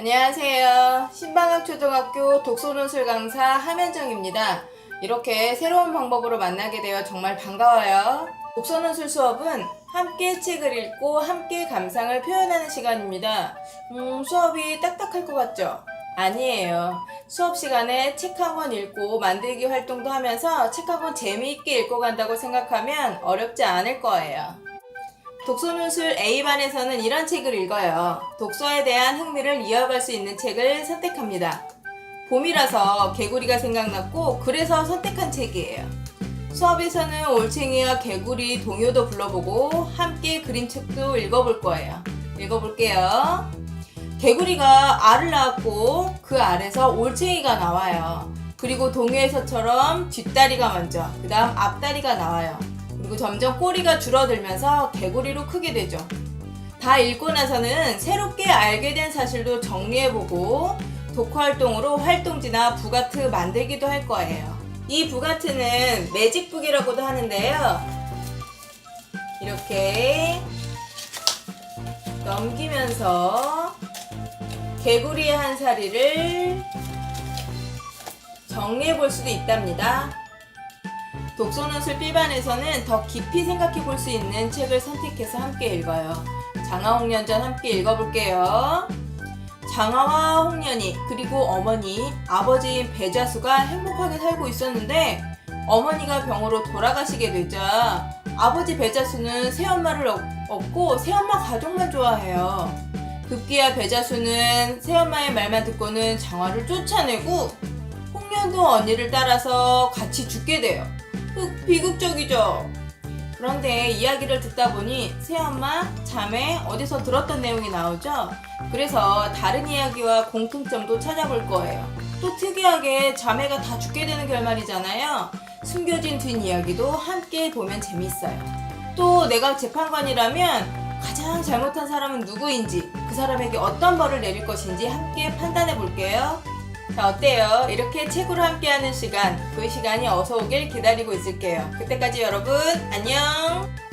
안녕하세요. 신방학 초등학교 독서논술 강사 함현정입니다. 이렇게 새로운 방법으로 만나게 되어 정말 반가워요. 독서논술 수업은 함께 책을 읽고 함께 감상을 표현하는 시간입니다. 음, 수업이 딱딱할 것 같죠? 아니에요. 수업 시간에 책 한 권 읽고 만들기 활동도 하면서 책 한 권 재미있게 읽고 간다고 생각하면 어렵지 않을 거예요. 독서논술 A반에서는 이런 책을 읽어요. 독서에 대한 흥미를 이어갈 수 있는 책을 선택합니다. 봄이라서 개구리가 생각났고 그래서 선택한 책이에요. 수업에서는 올챙이와 개구리 동요도 불러보고 함께 그림책도 읽어볼 거예요. 읽어볼게요. 개구리가 알을 낳았고 그 알에서 올챙이가 나와요. 그리고 동요에서처럼 뒷다리가 먼저, 그 다음 앞다리가 나와요. 그리고 점점 꼬리가 줄어들면서 개구리로 크게 되죠. 다 읽고 나서는 새롭게 알게 된 사실도 정리해보고 독후 활동으로 활동지나 부가트 만들기도 할 거예요. 이 부가트는 매직북이라고도 하는데요. 이렇게 넘기면서 개구리의 한 사리를 정리해 볼 수도 있답니다. 독서논술 B반에서는 더 깊이 생각해 볼 수 있는 책을 선택해서 함께 읽어요. 장화 홍련전 함께 읽어볼게요. 장화와 홍련이 그리고 어머니, 아버지인 배자수가 행복하게 살고 있었는데 어머니가 병으로 돌아가시게 되자 아버지 배자수는 새엄마를 얻- 얻고 새엄마 가족만 좋아해요. 급기야 배자수는 새엄마의 말만 듣고는 장화를 쫓아내고 홍련도 언니를 따라서 같이 죽게 돼요. 흑, 비극적이죠. 그런데 이야기를 듣다 보니 새엄마, 자매, 어디서 들었던 내용이 나오죠? 그래서 다른 이야기와 공통점도 찾아볼 거예요. 또 특이하게 자매가 다 죽게 되는 결말이잖아요. 숨겨진 뒷이야기도 함께 보면 재밌어요. 또 내가 재판관이라면 가장 잘못한 사람은 누구인지 그 사람에게 어떤 벌을 내릴 것인지 함께 판단해 볼게요. 자, 어때요? 이렇게 책으로 함께하는 시간, 그 시간이 어서 오길 기다리고 있을게요. 그때까지 여러분, 안녕!